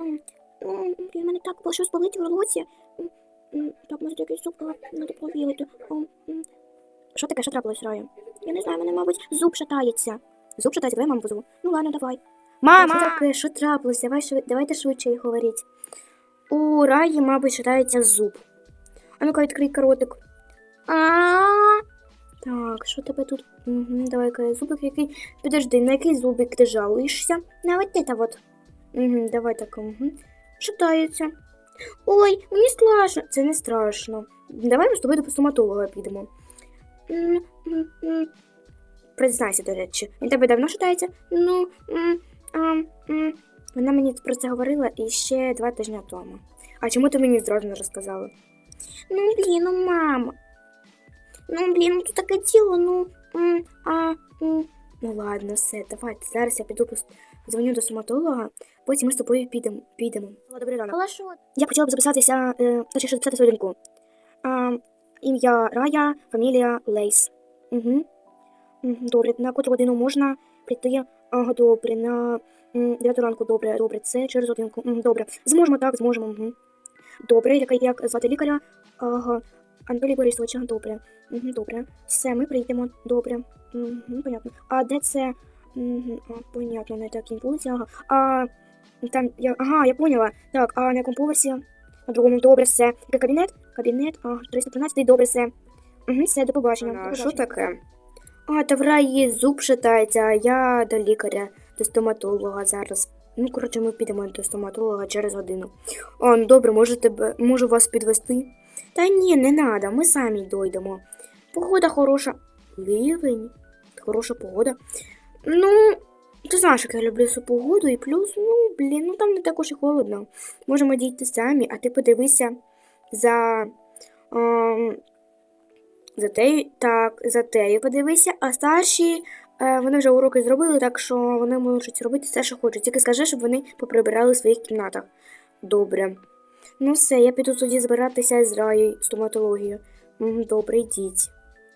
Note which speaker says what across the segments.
Speaker 1: М, м, мене так щось болить в році. М, м, Так, може якийсь зуб треба провірити. Що таке, що трапилось, Рая? Я не знаю, мене, мабуть, зуб шатається. Зуб шатається, давай маму позову. Ну ладно, давай. Мама! Що таке, що трапилось? Давай, шви- давайте швидше їх говоріть. У Раї, мабуть, шатається зуб. А ну-ка, відкрий ротик. А, -а, а Так, що тебе тут? Угу, давай-ка зубик який. Подожди, на який зубик ти жалуєшся? На от это вот. Угу, давай так. Угу. Шатається. Ой, мені страшно. Це не страшно. Давай ми з тобою до стоматолога підемо. Признайся, до речі, він тебе давно шатається? Ну, а, вона мені про це говорила і ще два тижні тому. А чому ти мені зразу не розказала? Ну, блін, ну мама. Ну, блін, ну тут таке тіло, ну. а. Ну ладно, все, давай. Зараз я піду дзвоню до стоматолога, потім ми з тобою підемо. підемо. Добрий ранок.
Speaker 2: Хорошо.
Speaker 1: Я хотіла б записатися, е, точніше записати свою доньку. А, ім'я Рая, фамілія Лейс. Угу. Добре, на котру годину можна прийти? Ага, добре, на м, 9 ранку, добре, добре, це через годинку. Добре. Зможемо, так, зможемо. Угу. Добре, як, як звати лікаря? Ага. Анатолій Борисович, добре. Угу, добре. Все, ми прийдемо. Добре. Угу, понятно. А де це? Угу, а, понятно, на такій вулиці, ага. А там, я, ага, я поняла. Так, а на якому поверсі? На другому, добре, все. Який кабінет? Кабінет, а, 313, добре, все. Угу, все, до побачення.
Speaker 3: А що таке?
Speaker 1: А, та в раї зуб шатається, а я до лікаря, до стоматолога зараз. Ну, коротше, ми підемо до стоматолога через годину. А, ну добре, може тебе, можу вас підвести? Та ні, не надо, ми самі дойдемо. Погода хороша. Ливень? Хороша погода. Ну, ти знаєш, як я люблю цю погоду, і плюс, ну, блін, ну там не також і холодно. Можемо дійти самі, а ти подивися за. ем, за тею, так, за тею подивися, а старші е, вони вже уроки зробили, так що вони можуть робити все, що хочуть. Тільки скажи, щоб вони поприбирали в своїх кімнатах. Добре. Ну все, я піду тоді збиратися з Раєю стоматологію. М, Добре, йдіть.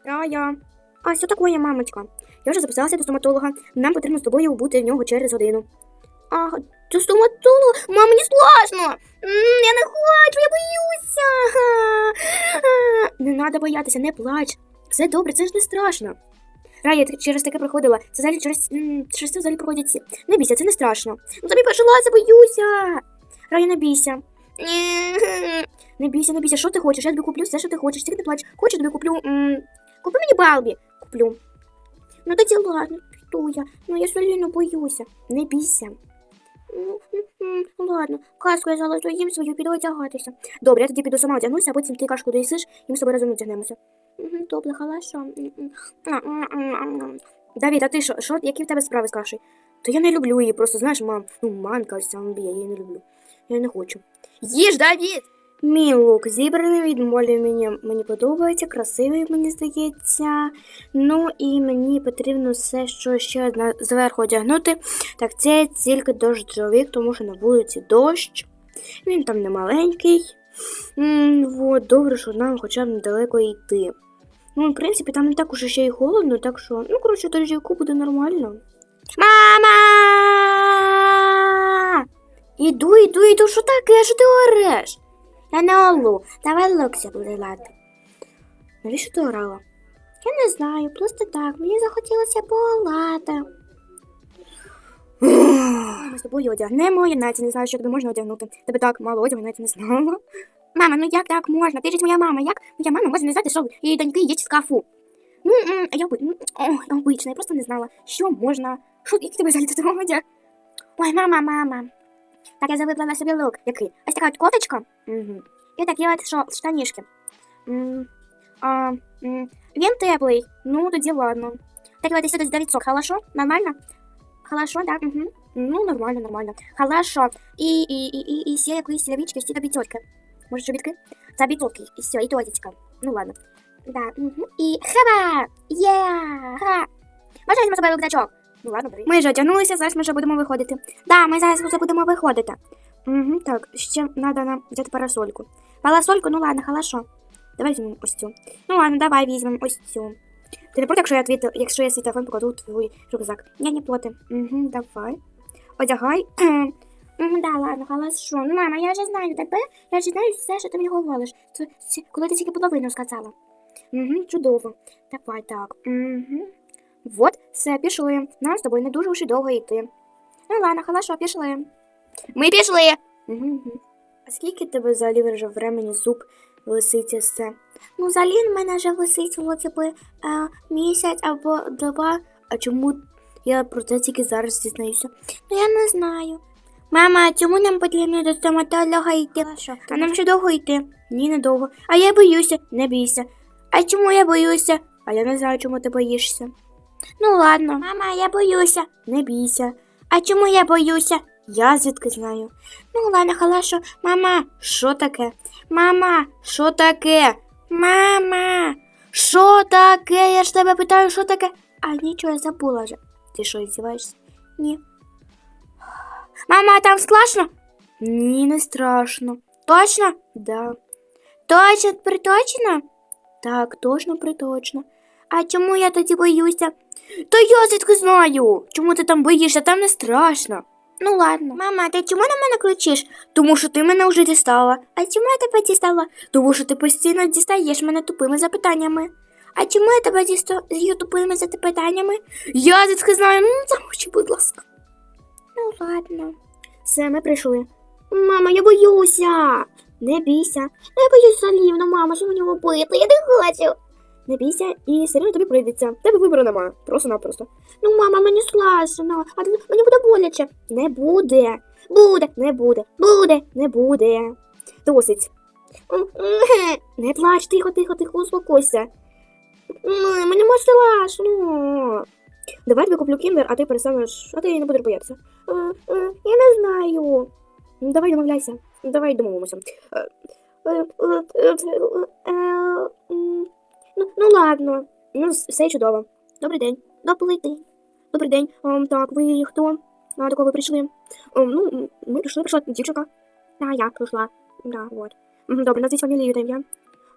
Speaker 1: Рая. А, що таке, мамочка? Я вже записалася до стоматолога. Нам потрібно з тобою бути в нього через годину. А, до стоматолога? Мам, мені страшно. Я не хочу, я боюся. Не треба боятися, не плач. Все добре, це ж не страшно. Рая, через таке проходила. Це взагалі через, через це взагалі проходять всі. Не бійся, це не страшно. Ну тобі почалася, боюся. Рая, не бійся. Не бійся, не бійся. Що ти хочеш? Я тобі куплю все, що ти хочеш. Тільки не плач. Хочу тобі куплю. М, купи мені Балбі. Куплю. Ну тоді ладно, піду я. Ну я сильно боюся. Не бійся. Ну, ладно, казку я залишу їм свою, піду одягатися. Добре, я тоді піду сама одягнуся, а потім ти кашку доїсиш, і ми тобою разом одягнемося. Добре, хорошо. Давід, а ти що, що, які в тебе справи з кашею? То я не люблю її, просто знаєш, мам, ну манка б'є, я її не люблю. Я не хочу. Їж, Давід! Мій лук зібраний від молі мені, мені подобається, красивий, мені здається. Ну і мені потрібно все, що ще на, зверху одягнути. Так, це тільки дощовик, тому що на вулиці дощ. Він там не маленький. Вот, добре, що нам хоча б недалеко йти. Ну, в принципі, там не так уже ще й холодно, так що, ну, коротше, дощовику буде нормально. Мама! Іду, іду, іду, що таке? Що ти ореш? Я не олу, давай буде лати. Навіщо ти орала? Я не знаю, просто так, мені захотілося полати. Ми з тобою одягнемо, я навіть не знаю, що тобі можна одягнути. Тебе так мало одягу, я навіть не знала. Мама, ну як так можна? Ти ж моя мама. Як моя мама може не знати, що її доньки є в шкафу? Ну, я оби- м, о, обично, я просто не знала, що можна. Що, який тебе взагалі тут одяг? Ой, мама, мама. Так я завиплала собі лук. Який? Ось така от кофточка. Угу. І такі от що, штанішки. М, а, м, він теплий. Ну, тоді ладно. Так вот, если 900, хорошо? Нормально? Хорошо, да? Угу. Ну, нормально, нормально. Хорошо. І, і, і, і, і ще якоїсь сіловічки, ще до п'ятьотки. Може, чобітки? За п'ятьотки. І все, і тозечка. Ну, ладно. Да, угу. І хаба! Є! Ха! Можна візьмемо собі рюкзачок? Ну, ладно. Ми вже одягнулися, зараз ми вже будемо виходити. Да, ми зараз вже будемо виходити. Угу, так, ще треба нам взяти парасольку. Парасольку, ну ладно, хорошо. Давай візьмемо ось цю. Ну ладно, давай візьмемо ось цю. Ти не проти, якщо я твій, якщо я свій телефон покладу твій рюкзак? Я не проти. Угу, давай. Одягай. Ну, да, ладно, хорошо. Ну, мама, я вже знаю тебе, я вже знаю все, що ти мені говориш. Це, це коли ти тільки половину сказала. Угу, чудово. Давай так. Угу. Вот, все, пішли. Нам з тобою не дуже уж і довго йти. Ну ладно, хорошо, пішли. Ми пішли. Угу. А скільки тебе взагалі вже времені зуб лисиця все? Ну, взагалі в мене вже висить вроді би, е, місяць або два. А чому я про це тільки зараз дізнаюся? Ну я не знаю. Мама, а чому нам потрібно до стоматолога йти? А нам ще довго йти? Ні, не довго. А я боюся, не бійся. А чому я боюся? А я не знаю, чому ти боїшся. Ну ладно. Мама, я боюся. Не бійся. А чому я боюся? Я звідки знаю. Ну ладно, хорошо. Мама, що таке? Мама, що таке? Мама, що таке? Я ж тебе питаю, що таке? А нічого, я забула вже. Ти що, іздіваєшся? Ні. Мама, там страшно? Ні, не страшно. Точно? Да. Точно, приточно? Так, точно, приточно. А чому я тоді боюся? Та я звідки знаю. Чому ти там боїшся? Там не страшно. Ну ладно. Мама, ти чому на мене кричиш? Тому що ти мене вже дістала. А чому я тебе дістала? Тому що ти постійно дістаєш мене тупими запитаннями. А чому я тебе дістаю тупими запитаннями? Я звідки знаю, ну будь ласка. Ну ладно. Все, ми прийшли. Мама, я боюся. Не бійся. Я боюся Лівно, мама, що мені робити? Я не хочу. Не бійся, і все одно тобі прийдеться. Тебе вибору немає. Просто-напросто. Ну, мама, мені страшно, а мені буде боляче. Не буде. Буде, не буде. Буде, не буде. Досить. Не плач, тихо, тихо, тихо, успокойся. Мені може страшно. Давай я тобі куплю кіндер, а ти перестанеш, а ти не будеш боятися. Е, е, Я не знаю. Ну, Давай домовляйся. Давай домовимося. Ну, ну ладно. Ну, все чудово. Добрий день. Добрий день. Добрий день. Ем, так, ви хто? А, до кого ви прийшли? Ем, ну, ми прийшли, прийшла дівчинка. А, я прийшла. Да, вот. Добре, назвіть фамілію та ім'я.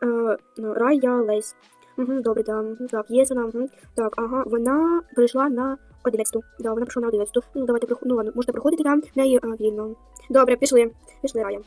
Speaker 1: Е, ну, Рая Лейс. Добре, да. Так, є вона. Так, ага, вона прийшла на 11. Да, вона прийшла на 11. Ну, давайте, ну, ладно, можете приходити там, в неї е, вільно. Добре, пішли. Пішли, Рая.